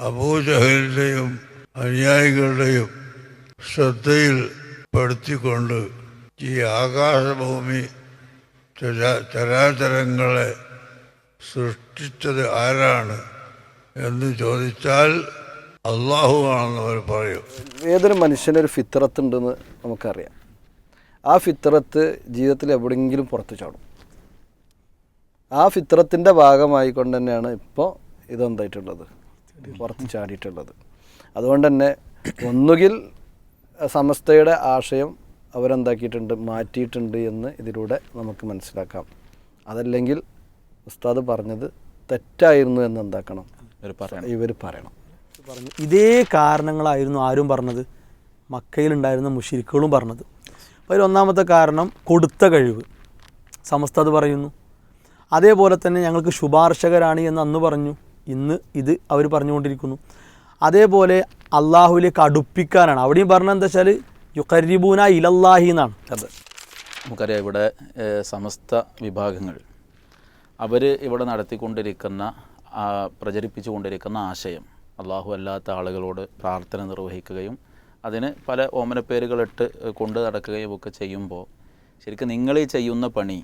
അബൂജഹലിന്റെയും അനുയായികളുടെയും ശ്രദ്ധയിൽ പെടുത്തിക്കൊണ്ട് ഈ ആകാശഭൂമി ചരാ- ചരാചരങ്ങളെ സൃഷ്ടിച്ചത് ആരാണ് എന്ന് ചോദിച്ചാൽ അള്ളാഹു ആണെന്ന് അവർ പറയും. ഏതൊരു മനുഷ്യനൊരു ഫിത്രത്ത് ഉണ്ടെന്ന് നമുക്കറിയാം. ആ ഫിത്രത്ത് ജീവിതത്തിൽ എവിടെയെങ്കിലും പുറത്തു ചാടും. ആ ഫിത്രത്തിന്റെ ഭാഗമായിക്കൊണ്ട് തന്നെയാണ് ഇപ്പോൾ ഇതെന്തായിട്ടുള്ളത്? പുറത്ത് ചാടിയിട്ടുള്ളത്. അതുകൊണ്ട് തന്നെ ഒന്നുകിൽ സമസ്തയുടെ ആശയം അവരെന്താക്കിയിട്ടുണ്ട് മാറ്റിയിട്ടുണ്ട് എന്ന് ഇതിലൂടെ നമുക്ക് മനസ്സിലാക്കാം. അതല്ലെങ്കിൽ ഉസ്താദ് പറഞ്ഞത് തെറ്റായിരുന്നു എന്ന് എന്താക്കണം? ഇവർ പറയണം. ഇവർ പറയണം. പറഞ്ഞു ഇതേ കാരണങ്ങളായിരുന്നു ആരും പറഞ്ഞത്. മക്കയിലുണ്ടായിരുന്ന മുഷിരിക്കുകളും പറഞ്ഞത്. അപ്പോൾ അതിൽ ഒന്നാമത്തെ കാരണം കൊടുത്ത കഴിവ്. സമസ്ത അത് പറയുന്നു. അതേപോലെ തന്നെ ഞങ്ങൾക്ക് ശുപാർശകരാണ് എന്ന് അന്ന് പറഞ്ഞു. ഇന്ന് ഇത് അവർ പറഞ്ഞുകൊണ്ടിരിക്കുന്നു. അതേപോലെ അള്ളാഹുവിലേക്ക് അടുപ്പിക്കാനാണ് അവിടെയും പറഞ്ഞത് എന്താ വെച്ചാൽ യുക്കരീബൂന ഇലല്ലാഹി എന്നാണ്. അതെ. നമുക്കറിയാം ഇവിടെ സമസ്ത വിഭാഗങ്ങൾ അവർ ഇവിടെ നടത്തിക്കൊണ്ടിരിക്കുന്ന പ്രചരിപ്പിച്ചുകൊണ്ടിരിക്കുന്ന ആശയം അള്ളാഹു അല്ലാത്ത ആളുകളോട് പ്രാർത്ഥന നിർവഹിക്കുകയും അതിന് പല ഓമനപ്പേരുകളിട്ട് കൊണ്ട് നടക്കുകയും ഒക്കെ ചെയ്യുമ്പോൾ ശരിക്കും നിങ്ങൾ ചെയ്യുന്ന പണി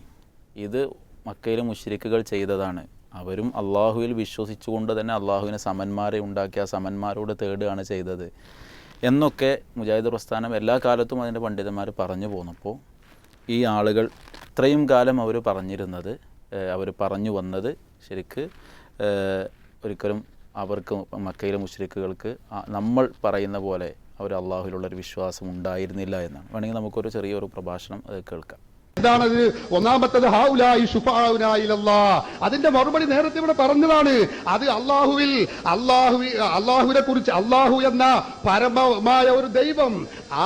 ഇത് മക്കയിലെ മുശ്രിക്കുകൾ ചെയ്തതാണ്. അവരും അള്ളാഹുവിൽ വിശ്വസിച്ചുകൊണ്ട് തന്നെ അള്ളാഹുവിന് സമന്മാരെ ഉണ്ടാക്കി ആ സമന്മാരോട് തേടുകയാണ് ചെയ്തത്. എന്നൊക്കെ മുജാഹിദ് പ്രസ്ഥാനം എല്ലാ കാലത്തും അതിന്റെ പണ്ഡിതന്മാർ പറഞ്ഞു പോന്നപ്പോൾ ഈ ആളുകൾ ഇത്രയും കാലം അവർ പറഞ്ഞിരുന്നത് അവർ പറഞ്ഞു വന്നത് ശരിക്ക് ഒരിക്കലും അവർക്ക് മക്കയിലെ മുശ്രിക്കുകൾക്ക് നമ്മൾ പറയുന്ന പോലെ അവർ അള്ളാഹുവിലുള്ളൊരു വിശ്വാസം ഉണ്ടായിരുന്നില്ല എന്നാണ്. വേണമെങ്കിൽ നമുക്കൊരു ചെറിയൊരു പ്രഭാഷണം കേൾക്കാം. എന്താണത് ഒന്നാമത്തത് ഹൗലായി ഷുഫാഉനായിലല്ലാ അതിന്റെ മറുപടി നേരത്തെ ഇവിടെ പറഞ്ഞതാണ്. അത് അള്ളാഹുവിൽ അള്ളാഹു അള്ളാഹുവിനെ കുറിച്ച് അള്ളാഹു എന്ന പരമമായ ഒരു ദൈവം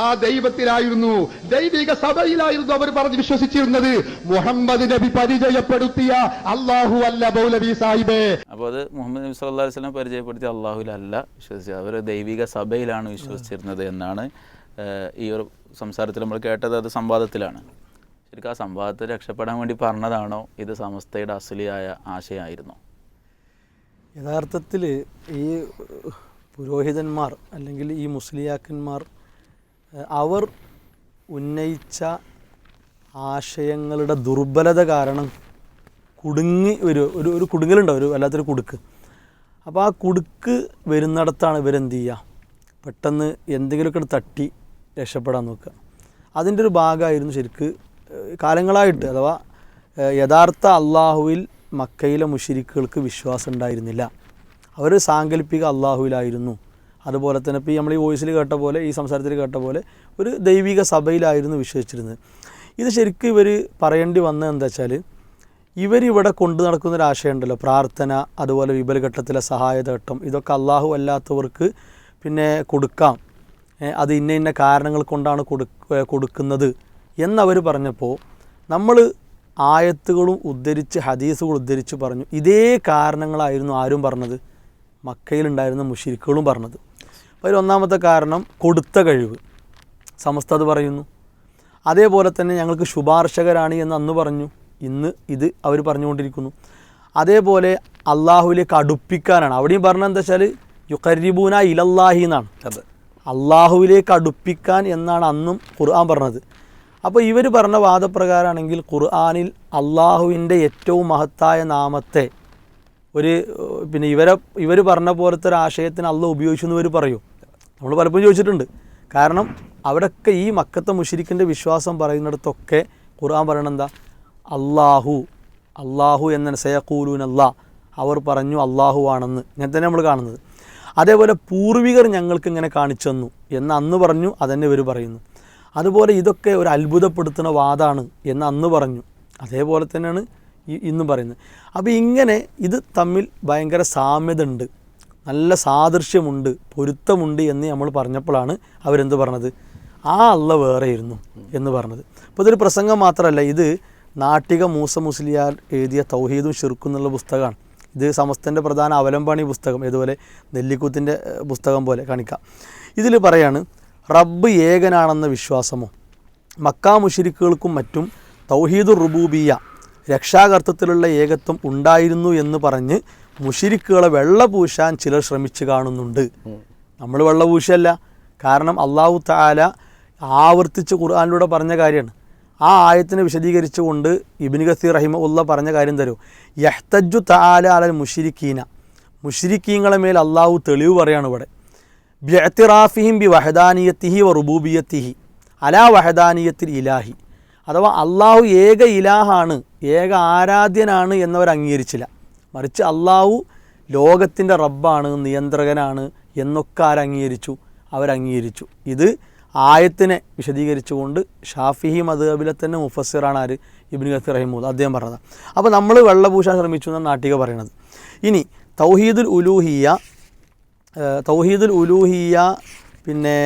ആ ദൈവത്തിലായിരുന്നു. ദൈവിക സഭയിലായിരുന്നു അവർ പറഞ്ഞ് വിശ്വസിച്ചിരുന്നത്. മുഹമ്മദ് നബി പരിചയപ്പെടുത്തിയ അള്ളാഹു അല്ല ബൗലബി സാഹിബേ. അപ്പോൾ അത് മുഹമ്മദ് നബി അലൈഹി വസല്ലം പരിചയപ്പെടുത്തിയ അള്ളാഹുലല്ല വിശ്വസിച്ചത്. അവർ ദൈവിക സഭയിലാണ് വിശ്വസിച്ചിരുന്നത് എന്നാണ് ഈ ഒരു സംസാരത്തിൽ നമ്മൾ കേട്ടത്. അത് സംവാദത്തിലാണ്. ശരിക്കും ആ സംഭവത്തെ രക്ഷപ്പെടാൻ വേണ്ടി പറഞ്ഞതാണോ? ഇത് സമസ്തയുടെ അസലിയായ ആശയമായിരുന്നു. യഥാർത്ഥത്തിൽ ഈ പുരോഹിതന്മാർ അല്ലെങ്കിൽ ഈ മുസ്ലിയാക്കന്മാർ അവർ ഉന്നയിച്ച ആശയങ്ങളുടെ ദുർബലത കാരണം കുടുങ്ങി ഒരു ഒരു ഒരു കുടുങ്ങലുണ്ടാവും ഒരു വല്ലാത്തൊരു കുടുക്ക്. അപ്പോൾ ആ കുടുക്ക് വരുന്നിടത്താണ് ഇവരെന്ത് ചെയ്യുക? പെട്ടെന്ന് എന്തെങ്കിലുമൊക്കെ തട്ടി രക്ഷപ്പെടാൻ നോക്കുക. അതിന്റെ ഒരു ഭാഗമായിരുന്നു ശരിക്ക് കാലങ്ങളായിട്ട് അഥവാ യഥാർത്ഥ അള്ളാഹുവിൽ മക്കയിലെ മുഷിരിക്കുകൾക്ക് വിശ്വാസം ഉണ്ടായിരുന്നില്ല അവർ സാങ്കല്പിക അള്ളാഹുവിലായിരുന്നു. അതുപോലെ തന്നെ ഇപ്പോൾ നമ്മൾ ഈ വോയിസിൽ കേട്ട പോലെ ഈ സംസാരത്തിൽ കേട്ട പോലെ ഒരു ദൈവിക സഭയിലായിരുന്നു വിശ്വസിച്ചിരുന്നത്. ഇത് ശരിക്കും ഇവർ പറയേണ്ടി വന്നത് എന്താ വെച്ചാൽ ഇവരിവിടെ കൊണ്ടു നടക്കുന്ന ഒരു ആശയമുണ്ടല്ലോ പ്രാർത്ഥന അതുപോലെ വിപലഘട്ടത്തിലെ സഹായതട്ടം ഇതൊക്കെ അള്ളാഹു അല്ലാത്തവർക്ക് പിന്നെ കൊടുക്കാം. അത് ഇന്ന ഇന്ന കാരണങ്ങൾ കൊണ്ടാണ് കൊടുക്ക കൊടുക്കുന്നത്. എന്നവർ പറഞ്ഞപ്പോൾ നമ്മൾ ആയത്തുകളും ഉദ്ധരിച്ച് ഹദീസുകൾ ഉദ്ധരിച്ച് പറഞ്ഞു. ഇതേ കാരണങ്ങളായിരുന്നു ആരും പറഞ്ഞത്. മക്കയിലുണ്ടായിരുന്ന മുഷിരിക്കുകളും പറഞ്ഞത്. അപ്പോൾ ഒന്നാമത്തെ കാരണം കൊടുത്ത കഴിവ്. സമസ്ത അത് പറയുന്നു. അതേപോലെ തന്നെ ഞങ്ങൾക്ക് ശുപാർശകരാണ് എന്ന് അന്ന് പറഞ്ഞു. ഇന്ന് ഇത് അവർ പറഞ്ഞുകൊണ്ടിരിക്കുന്നു. അതേപോലെ അള്ളാഹുവിലേക്ക് അടുപ്പിക്കാനാണ്. അവിടെയും പറഞ്ഞത് എന്താ വെച്ചാൽ യുക്കരീബൂന ഇലല്ലാഹി എന്നാണ്. അതെ. അള്ളാഹുവിലേക്ക് അടുപ്പിക്കാൻ എന്നാണ് അന്നും ഖുർആൻ പറഞ്ഞത്. അപ്പോൾ ഇവർ പറഞ്ഞ വാദപ്രകാരമാണെങ്കിൽ ഖുർആാനിൽ അള്ളാഹുവിന്റെ ഏറ്റവും മഹത്തായ നാമത്തെ ഒരു പിന്നെ ഇവരെ ഇവർ പറഞ്ഞ പോലത്തെ ഒരു ആശയത്തിന് അള്ള ഉപയോഗിച്ചു എന്ന് ഇവർ പറയും. നമ്മൾ പലപ്പോഴും ചോദിച്ചിട്ടുണ്ട്. കാരണം അവിടെയൊക്കെ ഈ മക്കത്തെ മുഷിരിക്കിന്റെ വിശ്വാസം പറയുന്നിടത്തൊക്കെ ഖുർആൻ പറയണത് എന്താ? അള്ളാഹു അള്ളാഹു എന്ന സയക്കൂലൂൻ അല്ലാ അവർ പറഞ്ഞു അള്ളാഹു ആണെന്ന്. ഇങ്ങനെ തന്നെ നമ്മൾ കാണുന്നത്. അതേപോലെ പൂർവികർ ഞങ്ങൾക്ക് ഇങ്ങനെ കാണിച്ചു തന്നു. എന്ന് അന്ന് പറഞ്ഞു അതന്നെ ഇവർ പറയുന്നു. അതുപോലെ ഇതൊക്കെ ഒരു അത്ഭുതപ്പെടുത്തുന്ന വാദമാണ് എന്ന് അന്ന് പറഞ്ഞു. അതേപോലെ തന്നെയാണ് ഇന്നും പറയുന്നത്. അപ്പോൾ ഇങ്ങനെ ഇത് തമ്മിൽ ഭയങ്കര സാമ്യത ഉണ്ട് നല്ല സാദൃശ്യമുണ്ട് പൊരുത്തമുണ്ട് എന്ന് നമ്മൾ പറഞ്ഞപ്പോഴാണ് അവരെന്ത് പറഞ്ഞത്? ആ അള്ള വേറെ ഇരുന്നു എന്ന് പറഞ്ഞത്. അപ്പോൾ ഇതൊരു പ്രസംഗം മാത്രമല്ല ഇത് നാട്ടിക മൂസ മുസ്ലിയാർ എഴുതിയ തൗഹീദും ഷിർക്കും എന്നുള്ള പുസ്തകമാണ്. ഇത് സമസ്തന്റെ പ്രധാന അവലംബാണി പുസ്തകം. ഇതുപോലെ നെല്ലിക്കൂത്തിന്റെ പുസ്തകം പോലെ കാണിക്കാം. ഇതിൽ പറയാണ് റബ്ബ് ഏകനാണെന്ന വിശ്വാസമോ? മക്കാ മുഷിരിക്കുകൾക്കും മറ്റും തൗഹീദുർ റുബൂബിയ രക്ഷാകർത്തത്തിലുള്ള ഏകത്വം ഉണ്ടായിരുന്നു എന്ന് പറഞ്ഞ് മുഷിരിക്കുകളെ വെള്ള പൂശാൻ ചിലർ ശ്രമിച്ചു കാണുന്നുണ്ട്. നമ്മൾ വെള്ള പൂശല്ല. കാരണം അള്ളാഹു താല ആവർത്തിച്ച് ഖുർആാനിലൂടെ പറഞ്ഞ കാര്യമാണ്. ആ ആയത്തിനെ വിശദീകരിച്ചുകൊണ്ട് ഇബിൻ ഗസീർ റഹിമ ഉള്ള പറഞ്ഞ കാര്യം തരൂ. യഹ്തജു താല അലൽ മുഷിരിക്കീന. മുഷിരിക്കീങ്ങളെ മേൽ അള്ളാഹു തെളിവ് പറയാണ് ഇവിടെ. ബിഅത്തിറാഫിഹിം ബി വഹദാനിയത്തിഹി വ റുബൂബിയത്തിഹി അലാ വഹദാനിയത്തിൽ ഇലാഹി. അഥവാ അള്ളാഹു ഏക ഇലാഹാണ് ഏക ആരാധ്യനാണ് എന്നവർ അംഗീകരിച്ചില്ല. മറിച്ച് അള്ളാഹു ലോകത്തിന്റെ റബ്ബാണ് നിയന്ത്രകനാണ് എന്നൊക്കെ ആരംഗീകരിച്ചു അവരംഗീകരിച്ചു ഇത് ആയത്തിനെ വിശദീകരിച്ചുകൊണ്ട് ഷാഫിഹി മദ്ഹബിലെ തന്നെ മുഫസ്സിറാണ് ആര്? ഇബിൻ ഖത്തീർ റഹിമൂദ് അദ്ദേഹം പറഞ്ഞത് അപ്പോൾ നമ്മൾ വെള്ളപൂശാൻ ശ്രമിച്ചു എന്നാണ് നാട്ടിക പറയണത് ഇനി തൗഹീദുൽ ഉലൂഹിയ തൗഹീദുൽ ഉലൂഹിയ പിന്നെ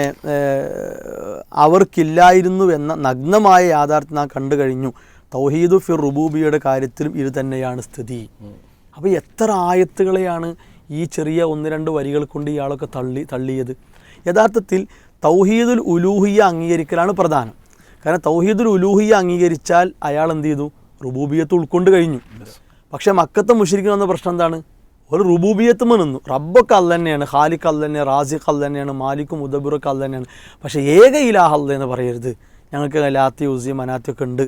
അവർക്കില്ലായിരുന്നു എന്ന നഗ്നമായ യാഥാർത്ഥ്യം നാം കണ്ടു കഴിഞ്ഞു. തൗഹീദു ഫിർ റുബൂബിയുടെ കാര്യത്തിലും ഇത് തന്നെയാണ് സ്ഥിതി. അപ്പോൾ എത്ര ആയത്തുകളെയാണ് ഈ ചെറിയ ഒന്ന് രണ്ട് വരികൾ കൊണ്ട് ഇയാളൊക്കെ തള്ളി തള്ളിയത്? യഥാർത്ഥത്തിൽ തൗഹീദുൽ ഉലൂഹിയ അംഗീകരിക്കലാണ് പ്രധാനം. കാരണം തൗഹീദുൽ ഉലൂഹിയ അംഗീകരിച്ചാൽ അയാൾ എന്ത് ചെയ്തു? റുബൂബിയത്ത് ഉൾക്കൊണ്ട് കഴിഞ്ഞു. പക്ഷേ മക്കത്തെ മുഷിരിക്കണമെന്ന പ്രശ്നം എന്താണ്? ഒരു റുബൂബിയത്ത് നിന്നു റബ്ബൊക്കെ അല്ല തന്നെയാണ് ഖാലിഖ് അല്ല തന്നെയാണ് റാസിഖ് അല്ല തന്നെയാണ് മാലിക്കും മുദബിറൊക്കെ അല്ല തന്നെയാണ്. പക്ഷേ ഏക ഇലാഹ അല്ല എന്ന് പറയരുത്. ഞങ്ങൾക്ക് ലാത്തി ഉസി മനാത്തിയൊക്കെ ഉണ്ട്.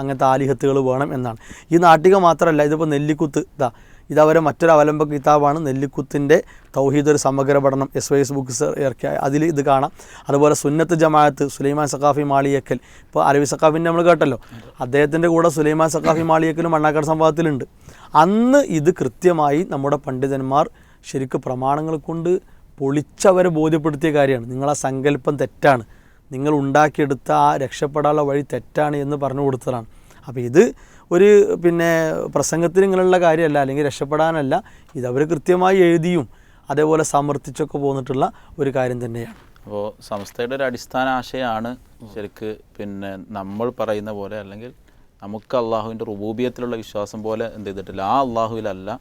അങ്ങനത്തെ ആലിഹത്തുകൾ വേണം എന്നാണ്. ഈ നാട്ടിക മാത്രമല്ല ഇതിപ്പോൾ നെല്ലിക്കുത്ത് ഇതാ ഇതവരെ മറ്റൊരു അവലംബ കിതാബാണ് നെല്ലിക്കുത്തിന്റെ തൗഹീദ് ഒരു സമഗ്ര പഠനം എസ് വൈ എസ് ബുക്ക്സ് ഇറക്കിയ. അതിൽ ഇത് കാണാം. അതുപോലെ സുന്നത്ത് ജമാഅത്ത് സുലൈമാൻ സഖാഫി മാളിയക്കൽ. ഇപ്പോൾ അരവി സഖാഫിന്റെ നമ്മൾ കേട്ടല്ലോ. അദ്ദേഹത്തിന്റെ കൂടെ സുലൈമാൻ സഖാഫി മാളിയക്കലും മണ്ണാക്കാട് സംഭവത്തിലുണ്ട്. അന്ന് ഇത് കൃത്യമായി നമ്മുടെ പണ്ഡിതന്മാർ ശരിക്കും പ്രമാണങ്ങൾ കൊണ്ട് പൊളിച്ചവരെ ബോധ്യപ്പെടുത്തിയ കാര്യമാണ്. നിങ്ങളാ സങ്കല്പം തെറ്റാണ്. നിങ്ങൾ ഉണ്ടാക്കിയെടുത്ത ആ രക്ഷപ്പെടാനുള്ള വഴി തെറ്റാണ് എന്ന് പറഞ്ഞു കൊടുത്തതാണ്. അപ്പോൾ ഇത് ഒരു പിന്നെ പ്രസംഗത്തിന് ഇങ്ങനെയുള്ള കാര്യമല്ല അല്ലെങ്കിൽ രക്ഷപ്പെടാനല്ല. ഇതവർ കൃത്യമായി എഴുതിയും അതേപോലെ സമർത്ഥിച്ചൊക്കെ പോന്നിട്ടുള്ള ഒരു കാര്യം തന്നെയാണ്. അപ്പോൾ സംസ്ഥയുടെ ഒരു അടിസ്ഥാന ആശയമാണ് ശരിക്ക് പിന്നെ നമ്മൾ പറയുന്ന പോലെ അല്ലെങ്കിൽ നമുക്ക് അള്ളാഹുവിന്റെ റുബൂബിയത്തിലുള്ള വിശ്വാസം പോലെ എന്ത് ചെയ്തിട്ടില്ല. ആ അള്ളാഹുവിലല്ല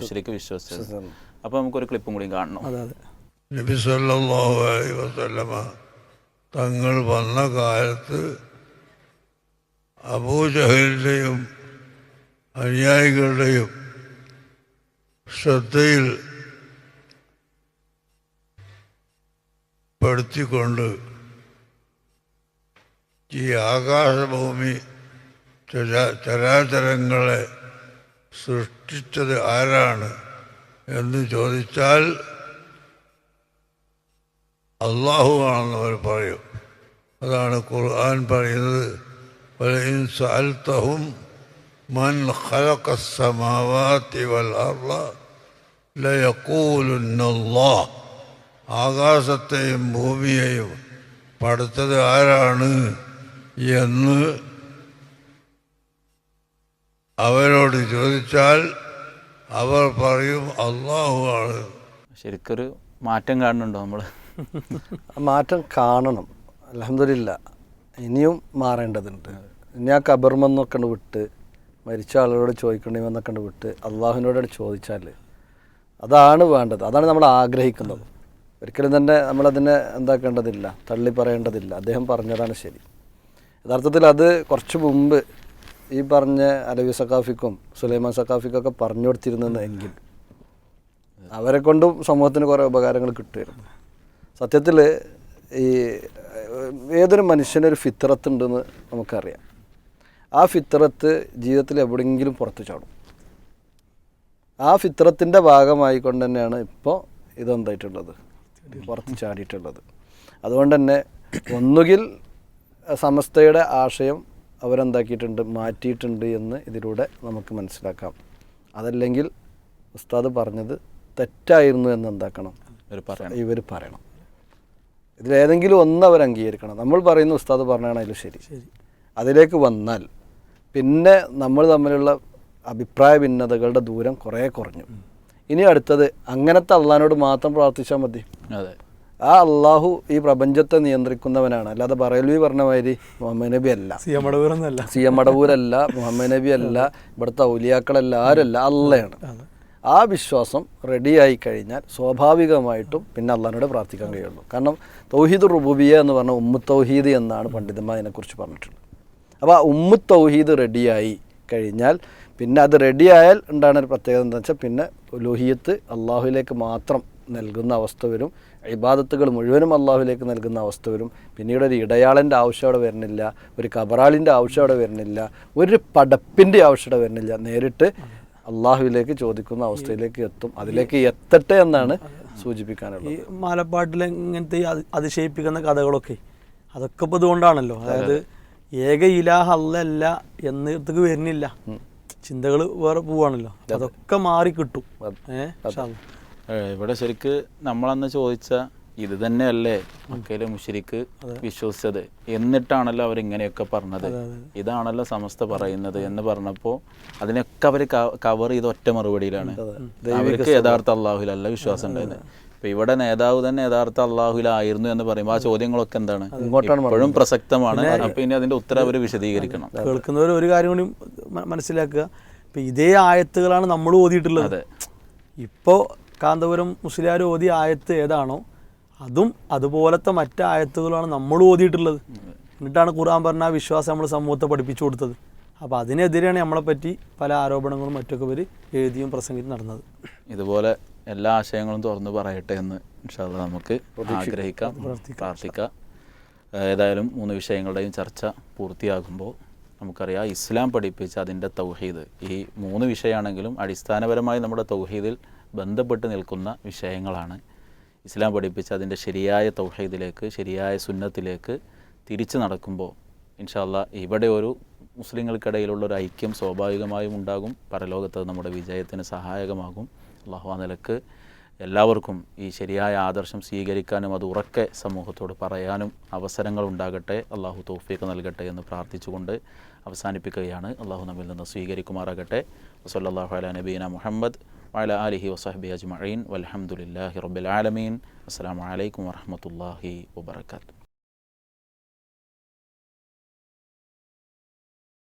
മുസ്ലിക്ക് വിശ്വസിച്ചത്. അപ്പോൾ നമുക്കൊരു ക്ലിപ്പും കൂടി കാണണം. നബി സല്ലല്ലാഹു അലൈഹി വസല്ലമ തങ്ങൾ വന്ന കാലത്ത് അബൂജഹലിന്റെയും അനുയായികളുടെയും ശ്രദ്ധയിൽ പെടുത്തിക്കൊണ്ട് ഈ ആകാശഭൂമി ചരാ- ചരാചരങ്ങളെ സൃഷ്ടിച്ചത് ആരാണ് എന്ന് ചോദിച്ചാൽ അള്ളാഹു ആണെന്ന് അവർ പറയും. അതാണ് ഖുർആൻ പറയുന്നത്. "വലഇൻ സഅൽതഹും മൻ ഖലഖ السماوات والأرض ലയഖൂലുന്ന അല്ലാഹ് ആകാശത്തെയും ഭൂമിയെയും പടുത്തത് ആരാണ് എന്ന് അവരോട് ചോദിച്ചാൽ അവർ പറയും അള്ളാഹു ആണ് ശരിക്കൊരു മാറ്റം കാണുന്നുണ്ടോ നമ്മൾ ആ മാറ്റം കാണണം അലഹമില്ല ഇനിയും മാറേണ്ടതുണ്ട്. ഇനി ആ കബർമെന്നൊക്കെ വിട്ട് മരിച്ച ആളുകളോട് ചോദിക്കണമെന്നൊക്കെ വിട്ട് അള്ളാഹുവിനോട് ചോദിച്ചാൽ അതാണ് വേണ്ടത്. അതാണ് നമ്മൾ ആഗ്രഹിക്കുന്നത്. ഒരിക്കലും തന്നെ നമ്മളതിനെ എന്താക്കേണ്ടതില്ല തള്ളി പറയേണ്ടതില്ല അദ്ദേഹം പറഞ്ഞതാണ് ശരി. യഥാർത്ഥത്തിൽ അത് കുറച്ച് മുമ്പ് ഈ പറഞ്ഞ അലവി സക്കാഫിക്കും സുലൈമാൻ സക്കാഫിക്കൊക്കെ പറഞ്ഞു കൊടുത്തിരുന്നെന്ന് എങ്കിൽ അവരെ കൊണ്ടും സമൂഹത്തിന് കുറേ ഉപകാരങ്ങൾ കിട്ടുമായിരുന്നു. സത്യത്തിൽ ഈ ഏതൊരു മനുഷ്യനൊരു ഫിത്രത്ത് ഉണ്ടെന്ന് നമുക്കറിയാം. ആ ഫിത്രത്ത് ജീവിതത്തിൽ എവിടെയെങ്കിലും പുറത്തു ചാടും. ആ ഫിത്രത്തിന്റെ ഭാഗമായി കൊണ്ട് തന്നെയാണ് ഇപ്പോൾ ഇതെന്തായിട്ടുള്ളത്? പുറത്ത് ചാടിയിട്ടുള്ളത്. അതുകൊണ്ട് തന്നെ ഒന്നുകിൽ സമസ്തയുടെ ആശയം അവരെന്താക്കിയിട്ടുണ്ട് മാറ്റിയിട്ടുണ്ട് എന്ന് ഇതിലൂടെ നമുക്ക് മനസ്സിലാക്കാം. അതല്ലെങ്കിൽ ഉസ്താദ് പറഞ്ഞത് തെറ്റായിരുന്നു എന്ന് എന്താക്കണം? ഇവർ പറയണം. ഇതിലേതെങ്കിലും ഒന്ന് അവർ അംഗീകരിക്കണം. നമ്മൾ പറയുന്ന ഉസ്താദ് പറഞ്ഞാണെങ്കിലും അതിൽ ശരി. അതിലേക്ക് വന്നാൽ പിന്നെ നമ്മൾ തമ്മിലുള്ള അഭിപ്രായ ഭിന്നതകളുടെ ദൂരം കുറേ കുറഞ്ഞു. ഇനി അടുത്തത് അങ്ങനത്തെ അള്ളഹാനോട് മാത്രം പ്രാർത്ഥിച്ചാൽ മതി. അതെ. ആ അള്ളാഹു ഈ പ്രപഞ്ചത്തെ നിയന്ത്രിക്കുന്നവനാണ്. അല്ലാതെ ബറേൽവി പറഞ്ഞ മാതിരി മുഹമ്മദ് നബി അല്ല. സി എം അടവൂരല്ല സി എം മടവൂരല്ല മുഹമ്മദ് നബി അല്ല ഇവിടുത്തെ ഔലിയാക്കളല്ല ആരല്ല അള്ളയാണ്. ആ വിശ്വാസം റെഡിയായി കഴിഞ്ഞാൽ സ്വാഭാവികമായിട്ടും പിന്നെ അള്ളഹാനോട് പ്രാർത്ഥിക്കാൻ കഴിയുള്ളൂ. കാരണം തൗഹീദ് റുബൂബിയ എന്ന് പറഞ്ഞ ഉമ്മു തൗഹീദ് എന്നാണ് പണ്ഡിതന്മാർ അതിനെക്കുറിച്ച് പറഞ്ഞിട്ടുള്ളത്. അപ്പോൾ ആ ഉമ്മു തൗഹീദ് റെഡിയായി കഴിഞ്ഞാൽ പിന്നെ അത് റെഡിയായാൽ ഉണ്ടാകുന്ന ഒരു പ്രത്യേകത എന്താ വെച്ചാൽ പിന്നെ ലോഹിയത്ത് അള്ളാഹുലേക്ക് മാത്രം നൽകുന്ന അവസ്ഥ വരും. ഇബാദത്തുകൾ മുഴുവനും അള്ളാഹുലേക്ക് നൽകുന്ന അവസ്ഥ വരും. പിന്നീട് ഒരു ഇടയാളന്റെ ആവശ്യം അവിടെ വരുന്നില്ല ഒരു കബറാളിന്റെ ആവശ്യം അവിടെ വരുന്നില്ല ഒരു പടപ്പിന്റെ ആവശ്യം അവിടെ വരുന്നില്ല. നേരിട്ട് അള്ളാഹുവിലേക്ക് ചോദിക്കുന്ന അവസ്ഥയിലേക്ക് എത്തും. അതിലേക്ക് എത്തട്ടെ എന്നാണ് സൂചിപ്പിക്കാനുള്ളത്. ഈ മാലപ്പാട്ടിലെ ഇങ്ങനത്തെ അതിശയിപ്പിക്കുന്ന കഥകളൊക്കെ അതൊക്കെ ഇപ്പോൾ ഇതുകൊണ്ടാണല്ലോ. അതായത് ഏക ഇലാഹ അല്ലല്ല എന്നത്തേക്ക് വരുന്നില്ല. ചിന്തകൾ വേറെ പോവാണല്ലോ. അതൊക്കെ മാറി കിട്ടും ഏഹ് ഇവിടെ ശരിക്ക് നമ്മളന്ന് ചോദിച്ച ഇത് തന്നെയല്ലേ മക്കയിലെ മുഷിരിക്ക് വിശ്വസിച്ചത്. എന്നിട്ടാണല്ലോ അവർ ഇങ്ങനെയൊക്കെ പറഞ്ഞത് ഇതാണല്ലോ സമസ്ത പറയുന്നത് എന്ന് പറഞ്ഞപ്പോൾ അതിനൊക്കെ അവർ കവർ ചെയ്ത ഒറ്റ മറുപടിയിലാണ്. അവർക്ക് യഥാർത്ഥ അള്ളാഹുലല്ല വിശ്വാസം ഉണ്ടായിരുന്നത്. ഇപ്പൊ ഇവിടെ നേതാവ് തന്നെ യഥാർത്ഥ അള്ളാഹുലായിരുന്നു എന്ന് പറയുമ്പോൾ ആ ചോദ്യങ്ങളൊക്കെ എന്താണ്? ഇപ്പോഴും പ്രസക്തമാണ്. അപ്പൊ ഇനി അതിന്റെ ഉത്തരം അവർ വിശദീകരിക്കണം. കേൾക്കുന്നവർ ഒരു കാര്യം കൂടി മനസ്സിലാക്കുക. ഇപ്പൊ ഇതേ ആയത്തുകളാണ് നമ്മൾ ഓതിയിട്ടുള്ളത്. ഇപ്പോ കാന്തപുരം മുസ്ലിയാർ ഓതി ആയത്ത് ഏതാണോ അതും അതുപോലത്തെ മറ്റ് ആയത്തുകളാണ് നമ്മൾ ഓതിയിട്ടുള്ളത്. എന്നിട്ടാണ് ഖുർആൻ പറഞ്ഞ ആ വിശ്വാസം നമ്മൾ സമൂഹത്തെ പഠിപ്പിച്ചു കൊടുത്തത്. അപ്പോൾ അതിനെതിരെയാണ് നമ്മളെ പറ്റി പല ആരോപണങ്ങളും മറ്റൊക്കെ ഇവർ എഴുതിയും പ്രസംഗിച്ചും നടന്നത്. ഇതുപോലെ എല്ലാ ആശയങ്ങളും തുറന്നു പറയട്ടെ എന്ന് ഇൻഷാല്ല നമുക്ക് ആഗ്രഹിക്കാം. പ്രാർത്ഥിക്കാം. ഏതായാലും മൂന്ന് വിഷയങ്ങളുടെയും ചർച്ച പൂർത്തിയാകുമ്പോൾ നമുക്കറിയാം ഇസ്ലാം പഠിപ്പിച്ച അതിന്റെ തൗഹീദ്. ഈ മൂന്ന് വിഷയമാണെങ്കിലും അടിസ്ഥാനപരമായി നമ്മുടെ തൗഹീദിൽ ബന്ധപ്പെട്ട് നിൽക്കുന്ന വിഷയങ്ങളാണ്. ഇസ്ലാം പഠിപ്പിച്ച അതിന്റെ ശരിയായ തൗഹീദിലേക്ക് ശരിയായ സുന്നത്തിലേക്ക് തിരിച്ചു നടക്കുമ്പോൾ ഇൻഷാല്ല ഇവിടെ ഒരു മുസ്ലിങ്ങൾക്കിടയിലുള്ള ഒരു ഐക്യം സ്വാഭാവികമായും ഉണ്ടാകും. പരലോകത്ത് നമ്മുടെ വിജയത്തിന് സഹായകമാകും. അള്ളാഹു ആ നിലയ്ക്ക് എല്ലാവർക്കും ഈ ശരിയായ ആദർശം സ്വീകരിക്കാനും അത് ഉറക്കെ സമൂഹത്തോട് പറയാനും അവസരങ്ങൾ ഉണ്ടാകട്ടെ. അള്ളാഹു തോഫീക്ക് നൽകട്ടെ എന്ന് പ്രാർത്ഥിച്ചുകൊണ്ട് അവസാനിപ്പിക്കുകയാണ്. അള്ളാഹു നമ്മിൽ നിന്ന് സ്വീകരിക്കുമാറാകട്ടെ. വസല്ലാഹു അല നബീന മുഹമ്മദ് وعلى آله وصحبه أجمعين والحمد لله رب العالمين. السلام عليكم ورحمة الله وبركاته.